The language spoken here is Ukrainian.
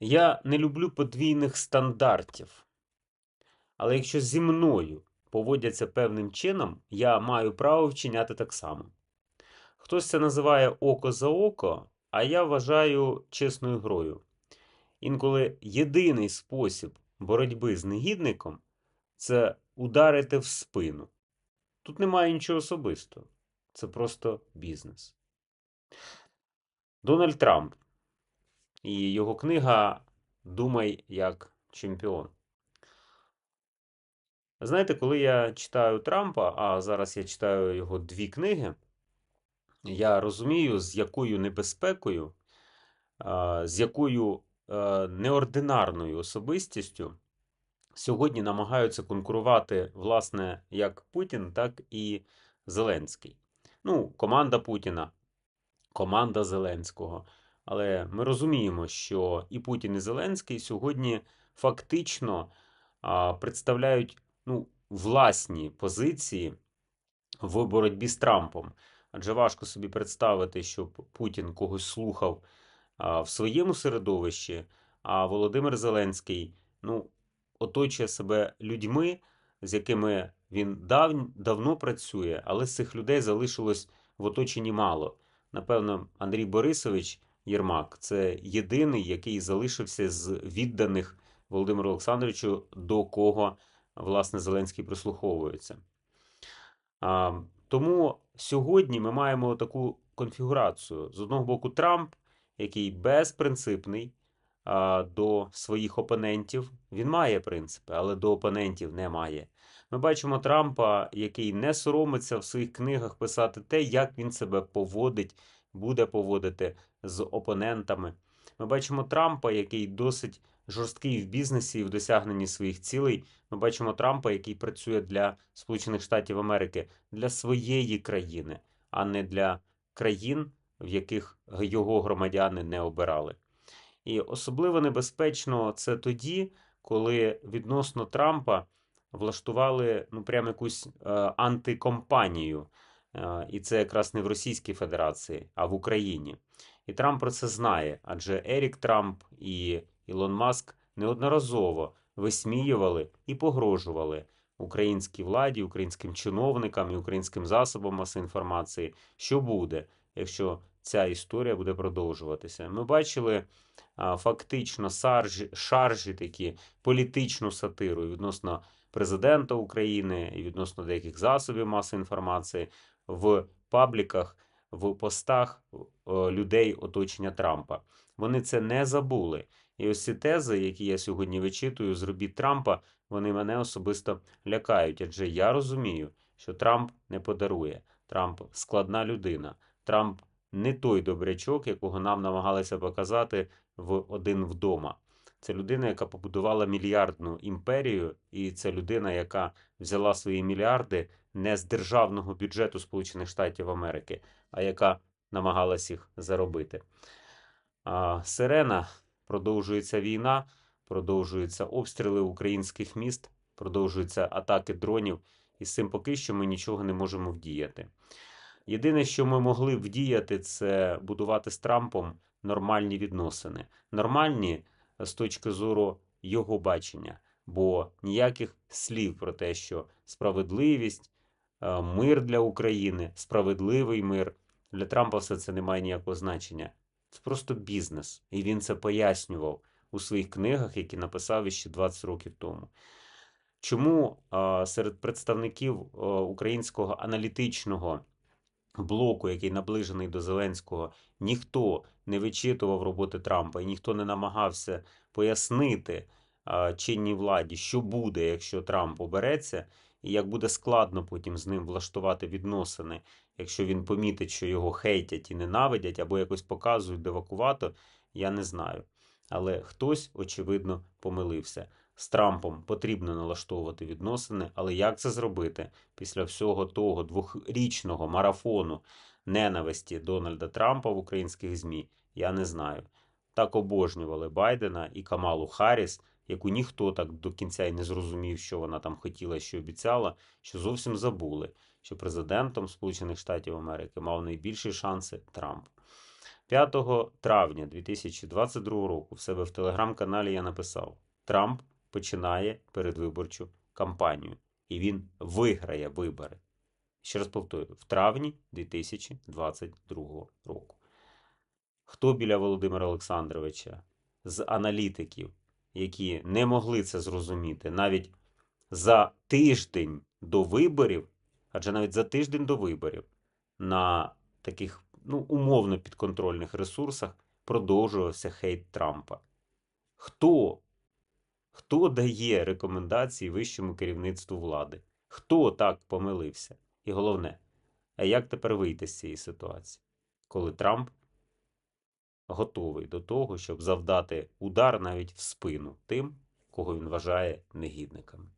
Я не люблю подвійних стандартів. Але якщо зі мною поводяться певним чином, я маю право вчиняти так само. Хтось це називає око за око, а я вважаю чесною грою. Інколи єдиний спосіб боротьби з негідником це ударити в спину. Тут немає нічого особистого. Це просто бізнес. Дональд Трамп і його книга Думай як чемпіон. Знаєте, коли я читаю Трампа, а зараз я читаю його дві книги, я розумію, з якою небезпекою, з якою е, неординарною особистістю сьогодні намагаються конкурувати, власне, як Путін, так і Зеленський. Ну, команда Путіна, команда Зеленського. Але ми розуміємо, що і Путін, і Зеленський сьогодні фактично представляють ну, власні позиції в боротьбі з Трампом. Адже важко собі представити, щоб Путін когось слухав в своєму середовищі, а Володимир Зеленський ну, оточує себе людьми, з якими він дав, давно працює, але з цих людей залишилось в оточенні мало. Напевно, Андрій Борисович Єрмак це єдиний, який залишився з відданих Володимиру Олександровичу, до кого власне Зеленський прислуховується. А, Тому сьогодні ми маємо таку конфігурацію. З одного боку, Трамп, який безпринципний а, до своїх опонентів. Він має принципи, але до опонентів не має. Ми бачимо Трампа, який не соромиться в своїх книгах писати те, як він себе поводить, буде поводити з опонентами. Ми бачимо Трампа, який досить жорсткий в бізнесі і в досягненні своїх цілей. Ми бачимо Трампа, який працює для Сполучених Штатів Америки, для своєї країни, а не для країн, в яких його громадяни не обирали. І особливо небезпечно це тоді, коли відносно Трампа влаштували ну прям якусь е, антикомпанію. Е, і це якраз не в Російській Федерації, а в Україні. І Трамп про це знає, адже Ерік Трамп і Ілон Маск неодноразово висміювали і погрожували українській владі, українським чиновникам і українським засобам масової інформації, що буде, якщо ця історія буде продовжуватися. Ми бачили а, фактично саржі, шаржі такі політичну сатиру відносно президента України і відносно деяких засобів масової інформації в пабліках, в постах людей оточення Трампа. Вони це не забули. І ось ці тези, які я сьогодні вичитую з робіт Трампа, вони мене особисто лякають. Адже я розумію, що Трамп не подарує. Трамп складна людина. Трамп не той добрячок, якого нам намагалися показати в один вдома. Це людина, яка побудувала мільярдну імперію, і це людина, яка взяла свої мільярди не з державного бюджету Сполучених Штатів Америки, а яка намагалась їх заробити. А, Сирена продовжується війна, продовжуються обстріли українських міст, продовжуються атаки дронів, і з цим поки що ми нічого не можемо вдіяти. Єдине, що ми могли вдіяти, це будувати з Трампом нормальні відносини. Нормальні з точки зору його бачення, бо ніяких слів про те, що справедливість, е, мир для України, справедливий мир для Трампа все це не має ніякого значення. Це просто бізнес, і він це пояснював у своїх книгах, які написав ще 20 років тому. Чому серед представників українського аналітичного блоку, який наближений до Зеленського, ніхто не вичитував роботи Трампа і ніхто не намагався пояснити чинній владі, що буде, якщо Трамп обереться, і як буде складно потім з ним влаштувати відносини, якщо він помітить, що його хейтять і ненавидять, або якось показують девакувато, я не знаю. Але хтось, очевидно, помилився. З Трампом потрібно налаштовувати відносини, але як це зробити після всього того двохрічного марафону ненависті Дональда Трампа в українських ЗМІ, я не знаю. Так обожнювали Байдена і Камалу Харріс, яку ніхто так до кінця й не зрозумів, що вона там хотіла, що обіцяла, що зовсім забули, що президентом Сполучених Штатів Америки мав найбільші шанси Трамп. 5 травня 2022 року в себе в телеграм-каналі я написав: Трамп починає передвиборчу кампанію, і він виграє вибори. Ще раз повторюю, в травні 2022 року. Хто біля Володимира Олександровича з аналітиків, які не могли це зрозуміти навіть за тиждень до виборів, адже навіть за тиждень до виборів на таких ну, умовно підконтрольних ресурсах продовжувався хейт Трампа. Хто? Хто дає рекомендації вищому керівництву влади? Хто так помилився? І головне, а як тепер вийти з цієї ситуації, коли Трамп готовий до того, щоб завдати удар навіть в спину тим, кого він вважає негідниками?